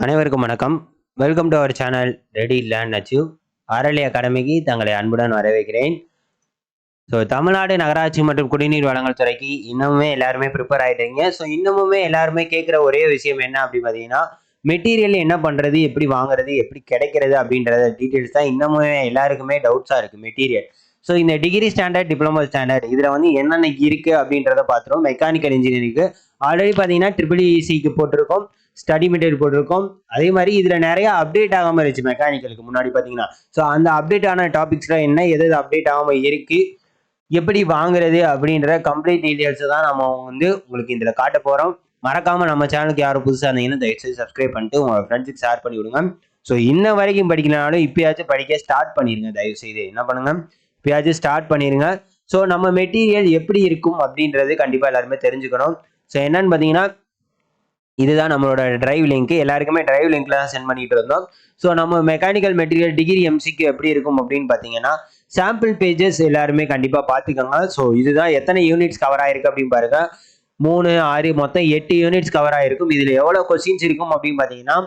அனைவருக்கும் வணக்கம். Welcome to our channel ready land achieve early அகாடமிக்கு தங்களை அன்புடன் வரவேற்கிறேன். ஸோ தமிழ்நாடு நகராட்சி மற்றும் குடிநீர் வழங்கல் துறைக்கு இன்னமுமே எல்லாருமே ப்ரிப்பேர் ஆகிட்டீங்க ஸோ இன்னமுமே எல்லாருமே கேட்குற ஒரே விஷயம் என்ன அப்படி பார்த்தீங்கன்னா மெட்டீரியல் என்ன பண்ணுறது எப்படி வாங்குறது எப்படி கிடைக்கிறது அப்படின்றத டீட்டெயில்ஸ் தான் இன்னமுமே எல்லாருக்குமே டவுட்ஸாக இருக்குது மெட்டீரியல் ஸோ இந்த டிகிரி ஸ்டாண்டர்ட் டிப்ளமோ ஸ்டாண்டர்ட் இதில் வந்து என்னென்ன இருக்குது அப்படின்றத பார்த்துருவோம். மெக்கானிக்கல் இன்ஜினியரிங்க்கு ஆல்ரெடி பார்த்தீங்கன்னா ட்ரிபிள் இசிக்கு e, போட்டிருக்கோம். ஸ்டடி மெட்டீரியல் போட்டிருக்கோம். அதே மாதிரி இதில் நிறைய அப்டேட் ஆகாமல் இருந்துச்சு மெக்கானிக்கலுக்கு முன்னாடி பார்த்தீங்கன்னா. ஸோ அந்த அப்டேட் ஆன டாபிக்ஸ்லாம் என்ன எது எது அப்டேட் ஆகாமல் இருக்குது எப்படி வாங்குறது அப்படின்ற கம்ப்ளீட் டீட்டெயில்ஸ் தான் நம்ம வந்து உங்களுக்கு இதில் காட்ட போகிறோம் மறக்காமல் நம்ம சேனலுக்கு யாரும் புதுசாக இருந்தீங்கன்னா தயவுசெய்து சப்ஸ்கிரைப் பண்ணிட்டு உங்களோட ஃப்ரெண்ட்ஸுக்கு ஷேர் பண்ணி விடுங்க ஸோ இன்ன வரைக்கும் படிக்கலனாலும் இப்பயாச்சும் படிக்க ஸ்டார்ட் பண்ணிடுங்க தயவுசெய்து என்ன பண்ணுங்கள் இப்பயாச்சும் ஸ்டார்ட் பண்ணிடுங்க ஸோ நம்ம மெட்டீரியல் எப்படி இருக்கும் அப்படின்றது கண்டிப்பாக எல்லாருமே தெரிஞ்சுக்கணும். ஸோ என்னன்னு பார்த்தீங்கன்னா இதுதான் நம்மளோட டிரைவ் லிங்க் எல்லாருக்குமே டிரைவ் லிங்க்ல தான் சென்ட் பண்ணிட்டு இருந்தோம். ஸோ நம்ம மெக்கானிக்கல் மெட்டீரியல் டிகிரி எம்சிக்கு எப்படி இருக்கும் அப்படின்னு பார்த்தீங்கன்னா சாம்பிள் பேஜஸ் எல்லாருமே கண்டிப்பாக பார்த்துக்கோங்க. ஸோ இதுதான் எத்தனை யூனிட்ஸ் கவர் ஆயிருக்கு அப்படின்னு பாருங்க. மூணு ஆறு மொத்தம் எட்டு யூனிட்ஸ் கவர் ஆயிருக்கும். இதில் எவ்வளோ கொஸ்டின்ஸ் இருக்கும் அப்படின்னு பார்த்தீங்கன்னா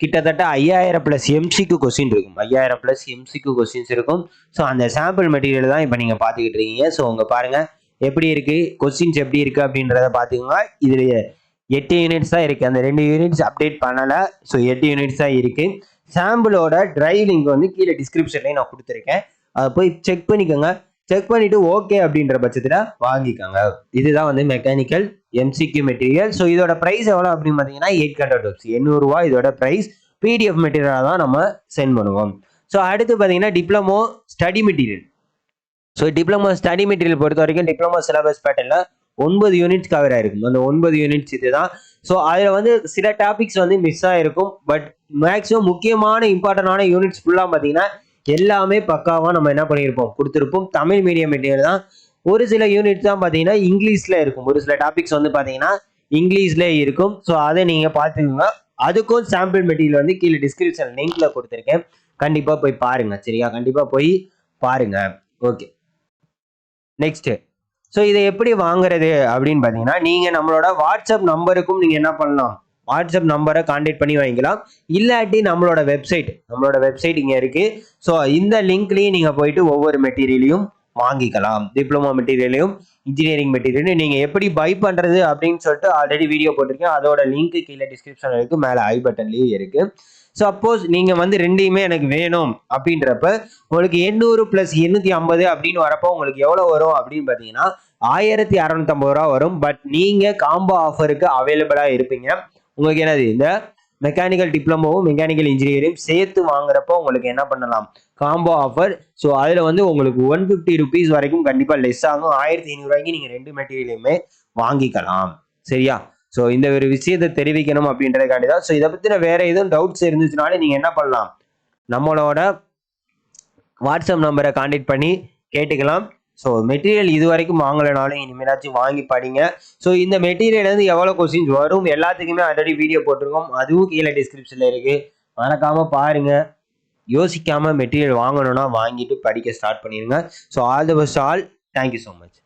கிட்டத்தட்ட ஐயாயிரம் ப்ளஸ் எம்சிக்கு கொஸ்டின் இருக்கும். ஐயாயிரம் ப்ளஸ் எம்சிக்கு கொஸ்டின்ஸ் இருக்கும். ஸோ அந்த சாம்பிள் மெட்டீரியல் தான் இப்போ நீங்கள் பார்த்துக்கிட்டு இருக்கீங்க. ஸோ உங்கள் பாருங்கள் எப்படி இருக்கு? கொஸ்டின்ஸ் எப்படி இருக்கு அப்படின்றத பார்த்துக்கோங்க. இதில் எட்டு யூனிட்ஸ் தான் இருக்குது அந்த ரெண்டு யூனிட்ஸ் அப்டேட் பண்ணலை. ஸோ எட்டு யூனிட்ஸ் தான் இருக்குது சாம்பிளோட ட்ரை லிங்க் வந்து கீழே டிஸ்கிரிப்ஷன்லேயும் நான் கொடுத்துருக்கேன். அதை போய் செக் பண்ணிக்கோங்க. செக் பண்ணிவிட்டு ஓகே அப்படின்ற பட்சத்தில் வாங்கிக்கோங்க. இதுதான் வந்து மெக்கானிக்கல் எம்சிக்யூ மெட்டீரியல் ஸோ இதோட ப்ரைஸ் எவ்வளோ அப்படின்னு பார்த்தீங்கன்னா எயிட் ஹண்ட்ரட் ருபீஸ் எண்ணூறுரூவா இதோட ப்ரைஸ் பிடிஎஃப் மெட்டீரியலாக தான் நம்ம சென்ட் பண்ணுவோம். ஸோ அடுத்து பார்த்தீங்கன்னா diploma study material so diploma study material பொறுத்த வரைக்கும் டிப்ளமோ சிலபஸ் பேட்டர்னில் ஒன்பது யூனிட்ஸ் கவர் ஆயிருக்கும். அந்த ஒன்பது யூனிட்ஸ் இதுதான். ஸோ அதில் வந்து சில டாபிக்ஸ் வந்து மிஸ் ஆகிருக்கும் பட் மேக்ஸிமம் முக்கியமான இம்பார்ட்டண்டான யூனிட்ஸ் ஃபுல்லாக பார்த்தீங்கன்னா எல்லாமே பக்காவாக நம்ம என்ன பண்ணியிருப்போம்? கொடுத்துருப்போம். தமிழ் மீடியம் மெட்டீரியல் தான். ஒரு சில யூனிட் தான் பார்த்தீங்கன்னா இங்கிலீஷில் இருக்கும். ஒரு சில டாபிக்ஸ் வந்து பார்த்தீங்கன்னா இங்கிலீஷ்லேயே இருக்கும். ஸோ அதை நீங்கள் பார்த்துக்கோங்க. அதுக்கும் சாம்பிள் மெட்டீரியல் வந்து கீழே டிஸ்கிரிப்ஷன் லிங்க்ல கொடுத்துருக்கேன். கண்டிப்பாக போய் பாருங்க. சரியா? கண்டிப்பாக போய் பாருங்க. ஓகே நெக்ஸ்ட் ஸோ இதை எப்படி வாங்குறது அப்படின்னு பார்த்தீங்கன்னா நீங்கள் நம்மளோட வாட்ஸ்அப் நம்பருக்கும் நீங்கள் என்ன பண்ணலாம்? வாட்ஸ்அப் நம்பரை கான்டாக்ட் பண்ணி வாங்கிக்கலாம். இல்லாட்டி நம்மளோட வெப்சைட் நம்மளோட வெப்சைட் இங்கே இருக்குது ஸோ இந்த லிங்க்லேயும் நீங்கள் போயிட்டு ஒவ்வொரு மெட்டீரியலையும் வாங்கிக்கலாம். டிப்ளமோ மெட்டீரியலையும் இன்ஜினியரிங் மெட்டீரியலையும் நீங்கள் எப்படி பை பண்ணுறது அப்படின்னு சொல்லிட்டு ஆல்ரெடி வீடியோ போட்டிருக்கேன். அதோட லிங்க் கீழே டிஸ்கிரிப்ஷனில் இருக்குது மேலே ஐ பட்டன்லேயும் இருக்குது சப்போஸ் நீங்கள் வந்து ரெண்டையுமே எனக்கு வேணும் அப்படின்றப்ப உங்களுக்கு எண்ணூறு ப்ளஸ் எண்ணூற்றி ஐம்பது அப்படின்னு வரப்போ உங்களுக்கு எவ்வளோ வரும் அப்படின்னு பார்த்தீங்கன்னா ஆயிரத்தி அறநூத்தம்பது ரூபா வரும். பட் நீங்கள் காம்போ ஆஃபருக்கு அவைலபிளாக இருப்பீங்க. உங்களுக்கு என்னது? இந்த மெக்கானிக்கல் டிப்ளமோவும் மெக்கானிக்கல் இன்ஜினியரிங் சேர்த்து வாங்குறப்போ உங்களுக்கு என்ன பண்ணலாம்? காம்போ ஆஃபர் ஸோ அதில் வந்து உங்களுக்கு ஒன் ஃபிஃப்டி ருபீஸ் வரைக்கும் கண்டிப்பாக லெஸ் ஆகும். ஆயிரத்தி ஐநூறுரூவாய்க்கு நீங்கள் ரெண்டு மெட்டீரியலையுமே வாங்கிக்கலாம். சரியா? ஸோ இந்த ஒரு விஷயத்தை தெரிவிக்கணும் அப்படின்றதுக்காண்டி தான். ஸோ இதை பற்றின வேற எதுவும் டவுட்ஸ் இருந்துச்சுனாலே நீங்கள் என்ன பண்ணலாம்? நம்மளோட வாட்ஸ்அப் நம்பரை கான்டெக்ட் பண்ணி கேட்டுக்கலாம். ஸோ மெட்டீரியல் இது வரைக்கும் வாங்கலைனாலும் இனிமேலாச்சும் வாங்கி படிங்க. ஸோ இந்த மெட்டீரியல் வந்து எவ்வளோ கொஸ்டின்ஸ் வரும் எல்லாத்துக்குமே ஆல்ரெடி வீடியோ போட்டிருக்கோம். அதுவும் கீழே டிஸ்கிரிப்ஷனில் இருக்குது மறக்காமல் பாருங்கள் யோசிக்காமல் மெட்டீரியல் வாங்கணும்னா வாங்கிட்டு படிக்க ஸ்டார்ட் பண்ணிடுங்க. So all the best all thank you so much